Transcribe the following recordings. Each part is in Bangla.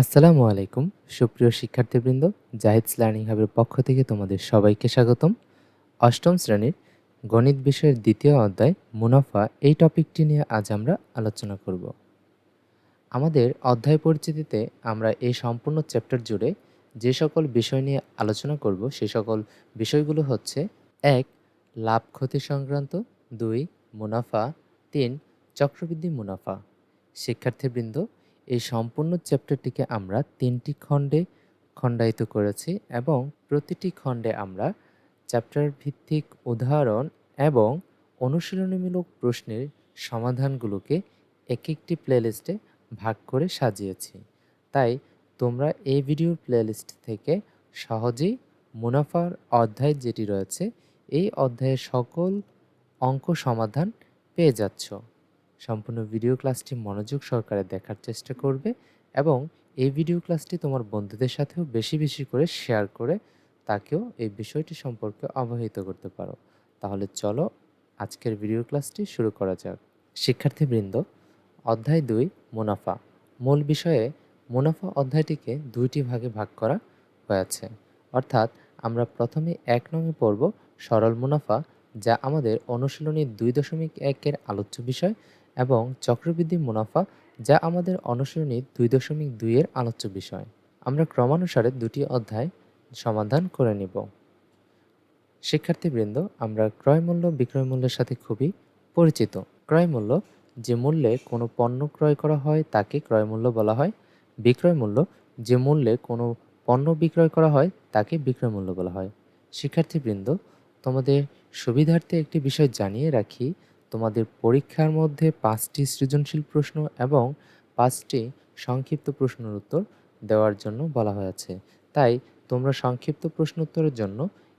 আসসালামু আলাইকুম, সুপ্রিয় শিক্ষার্থীবৃন্দ, জাহিদস লার্নিং হাবের পক্ষ থেকে তোমাদের সবাইকে স্বাগতম। অষ্টম শ্রেণির গণিত বিষয়ের দ্বিতীয় অধ্যায় মুনাফা এই টপিকটি নিয়ে আজ আমরা আলোচনা করব। আমাদের অধ্যায় পরিচিতিতে আমরা এই সম্পূর্ণ চ্যাপ্টার জুড়ে যে সকল বিষয় নিয়ে আলোচনা করব, সে সকল বিষয়গুলো হচ্ছে এক, লাভ ক্ষতি সংক্রান্ত, দুই, মুনাফা, তিন, চক্রবৃদ্ধি মুনাফা। শিক্ষার্থীবৃন্দ এই সম্পূর্ণ চ্যাপ্টারটিকে আমরা তিনটি খণ্ডে খণ্ডায়িত করেছি এবং প্রতিটি খণ্ডে আমরা চ্যাপ্টার ভিত্তিক উদাহরণ এবং অনুশীলনীমূলক প্রশ্নের সমাধানগুলোকে এক একটি প্লেলিস্টে ভাগ করে সাজিয়েছি। তাই তোমরা এই ভিডিওর প্লেলিস্ট থেকে সহজেই মুনাফার অধ্যায় যেটি রয়েছে, এই অধ্যায়ের সকল অঙ্ক সমাধান পেয়ে যাচ্ছ। সম্পূর্ণ ভিডিও ক্লাসটি মনোযোগ সহকারে দেখার চেষ্টা করবে এবং এই ভিডিও ক্লাসটি তোমার বন্ধুদের সাথেও বেশি বেশি করে শেয়ার করে তাকেও এই বিষয়টি সম্পর্কে অবহিত করতে পারো। তাহলে চলো আজকের ভিডিও ক্লাসটি শুরু করা যাক। শিক্ষার্থীবৃন্দ, অধ্যায় দুই, মুনাফা। মূল বিষয়ে মুনাফা অধ্যায়টিকে দুইটি ভাগে ভাগ করা হয়েছে। অর্থাৎ আমরা প্রথমে এক নঙে পড়ব সরল মুনাফা, যা আমাদের অনুশীলনী দুই দশমিক একের আলোচ্য বিষয় এবং চক্রবৃদ্ধি মুনাফা, যা আমাদের অনুসরণী দুই দশমিক দুইয়ের আলোচ্য বিষয়। আমরা ক্রমানুসারে দুটি অধ্যায় সমাধান করে নিব। শিক্ষার্থীবৃন্দ, আমরা ক্রয় মূল্য, বিক্রয় মূল্যের সাথে খুবই পরিচিত। ক্রয় মূল্য, যে মূল্যে কোনো পণ্য ক্রয় করা হয়, তাকে ক্রয় মূল্য বলা হয়। বিক্রয় মূল্য, যে মূল্যে কোনো পণ্য বিক্রয় করা হয়, তাকে বিক্রয় মূল্য বলা হয়। শিক্ষার্থীবৃন্দ, তোমাদের সুবিধার্থে একটি বিষয় জানিয়ে রাখি। তোমাদের পরীক্ষার মধ্যে পাঁচটি সৃজনশীল প্রশ্ন এবং পাঁচটি সংক্ষিপ্ত প্রশ্নের উত্তর দেওয়ার জন্য বলা হয়েছে। তাই তোমরা সংক্ষিপ্ত প্রশ্ন উত্তরের জন্য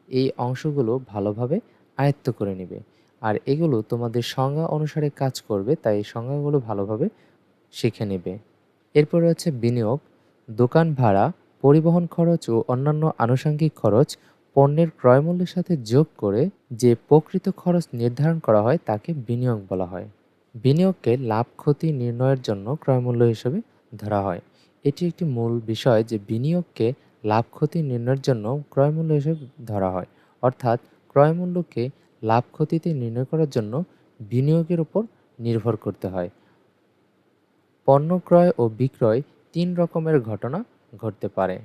এই অংশগুলো ভালোভাবে আয়ত্ত করে নেবে। আর এগুলো তোমাদের সংজ্ঞা অনুসারে কাজ করবে, তাই সংজ্ঞাগুলো ভালোভাবে শিখে নেবে। এরপর রয়েছে বিনিয়োগ, দোকান ভাড়া, পরিবহন খরচ ও অন্যান্য আনুষঙ্গিক খরচ পণ্যের ক্রয়মূল্যের সাথে যোগ করে যে প্রকৃত খরচ নির্ধারণ করা হয় তাকে বিনিয়োগ বলা হয়। বিনিয়োগকে লাভ ক্ষতি নির্ণয়ের জন্য ক্রয়মূল্য হিসেবে ধরা হয়। এটি একটি মূল বিষয় যে বিনিয়োগকে লাভ ক্ষতি নির্ণয়ের জন্য ক্রয়মূল্য হিসেবে ধরা হয়। অর্থাৎ ক্রয়মূল্যকে লাভ ক্ষতিতে নির্ণয় করার জন্য বিনিয়োগের উপর নির্ভর করতে হয়। পণ্য ক্রয় ও বিক্রয় তিন রকমের ঘটনা ঘটতে পারে।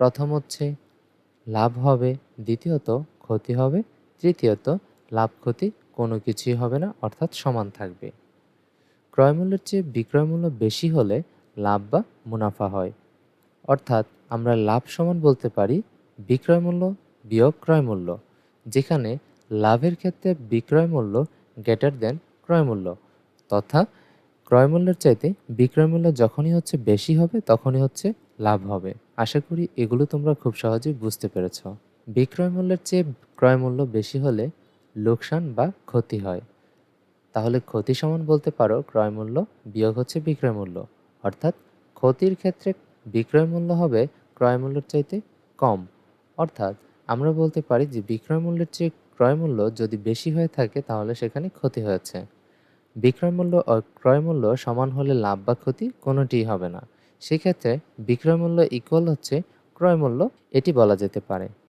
প্রথম হচ্ছে লাভ হবে, দ্বিতীয়ত ক্ষতি হবে, তৃতীয়ত লাভ ক্ষতি কোনো কিছুই হবে না, অর্থাৎ সমান থাকবে। ক্রয়মূল্যের চেয়ে বিক্রয়মূল্য বেশি হলে লাভ বা মুনাফা হয়। অর্থাৎ আমরা লাভ সমান বলতে পারি বিক্রয় মূল্য, বিয়োগ ক্রয় মূল্য, যেখানে লাভের ক্ষেত্রে বিক্রয় মূল্য গ্রেটার দেন ক্রয় মূল্য, তথা ক্রয় মূল্যের চাইতে বিক্রয় মূল্য যখনই হচ্ছে বেশি হবে, তখনই হচ্ছে লাভ হবে। আশা করি এগুলো তোমরা খুব সহজেই বুঝতে পেরেছ। বিক্রয় মূল্যের চেয়ে ক্রয় মূল্য বেশি হলে লোকসান বা ক্ষতি হয়। তাহলে ক্ষতি সমান বলতে পারো, ক্রয় মূল্য বিয়োগ হচ্ছে বিক্রয় মূল্য। অর্থাৎ ক্ষতির ক্ষেত্রে বিক্রয় মূল্য হবে ক্রয় মূল্যের চাইতে কম। অর্থাৎ আমরা বলতে পারি যে বিক্রয় মূল্যের চেয়ে ক্রয় মূল্য যদি বেশি হয়ে থাকে তাহলে সেখানে ক্ষতি হয়েছে। বিক্রয় মূল্য ও ক্রয় মূল্য সমান হলে লাভ বা ক্ষতি কোনোটিই হবে না। সেক্ষেত্রে বিক্রয় মূল্য ইকুয়াল হচ্ছে ক্রয় মূল্য এটি বলা যেতে পারে।